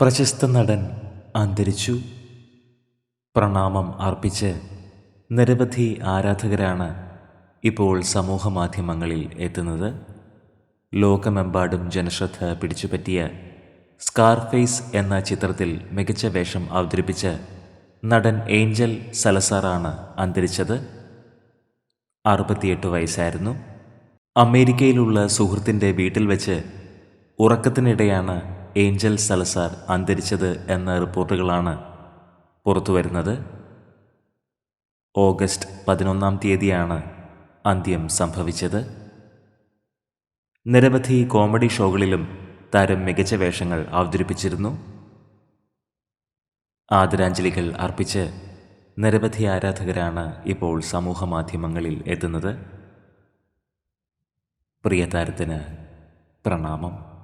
പ്രശസ്ത നടൻ അന്തരിച്ചു. പ്രണാമം അർപ്പിച്ച് നിരവധി ആരാധകരാണ് ഇപ്പോൾ സമൂഹമാധ്യമങ്ങളിൽ എത്തുന്നത്. ലോകമെമ്പാടും ജനശ്രദ്ധ പിടിച്ചുപറ്റിയ സ്കാർഫേസ് എന്ന ചിത്രത്തിൽ മികച്ച വേഷം അവതരിപ്പിച്ച് നടൻ ഏഞ്ചൽ സലസാറാണ് അന്തരിച്ചത്. അറുപത്തിയെട്ട് വയസ്സായിരുന്നു. അമേരിക്കയിലുള്ള സുഹൃത്തിന്റെ വീട്ടിൽ വെച്ച് ഉറക്കത്തിനിടെയാണ് ഏഞ്ചൽ സലസാർ അന്തരിച്ചത് എന്ന റിപ്പോർട്ടുകളാണ് പുറത്തുവരുന്നത്. ഓഗസ്റ്റ് പതിനൊന്നാം തീയതിയാണ് അന്ത്യം സംഭവിച്ചത്. നിരവധി കോമഡി ഷോകളിലും താരം മികച്ച വേഷങ്ങൾ അവതരിപ്പിച്ചിരുന്നു. ആദരാഞ്ജലികൾ അർപ്പിച്ച് നിരവധി ആരാധകരാണ് ഇപ്പോൾ സമൂഹ മാധ്യമങ്ങളിൽ എത്തുന്നത്. പ്രിയ താരത്തിന് പ്രണാമം.